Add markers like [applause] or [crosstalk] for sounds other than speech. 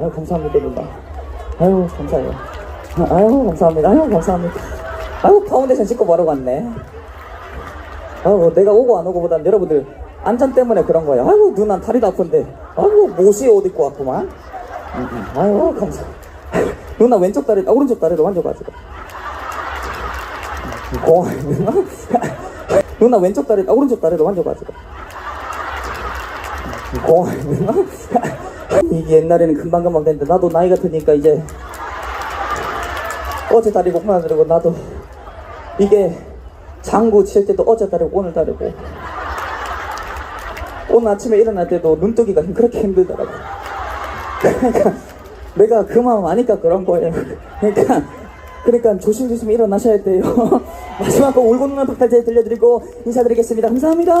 아유, 감사합니다, 누나. 아유, 감사해요. 아유, 감사합니다. 아유, 감사합니다. 아유, 파운데이션 찍고 바로 갔네. 아유, 내가 오고 안 오고보단 여러분들 안전 때문에 그런 거예요. 아유, 누나 다리도 아픈데. 아유, 모시 옷 입고 왔구만. 음, 음. 아유, 감사. 누나 왼쪽 다리, 아, 오른쪽 다리로 만져가지고. 고 누나? [laughs] 누나 왼쪽 다리, 아, 오른쪽 다리로 만져가지고. 고 누나? 이게 옛날에는 금방금방 됐는데 나도 나이가 드니까 이제 어제 다리고 오늘 다리고 나도 이게 장구 칠 때도 어제 다리고 오늘 다리고 오늘 아침에 일어날 때도 눈 뜨기가 그렇게 힘들더라고. 그러니까 내가 그 마음 아니까 그런 거예요. 그러니까 그러니까 조심조심 일어나셔야 돼요. [laughs] 마지막 곡 울고 눈을 박탈제 들려드리고 인사드리겠습니다. 감사합니다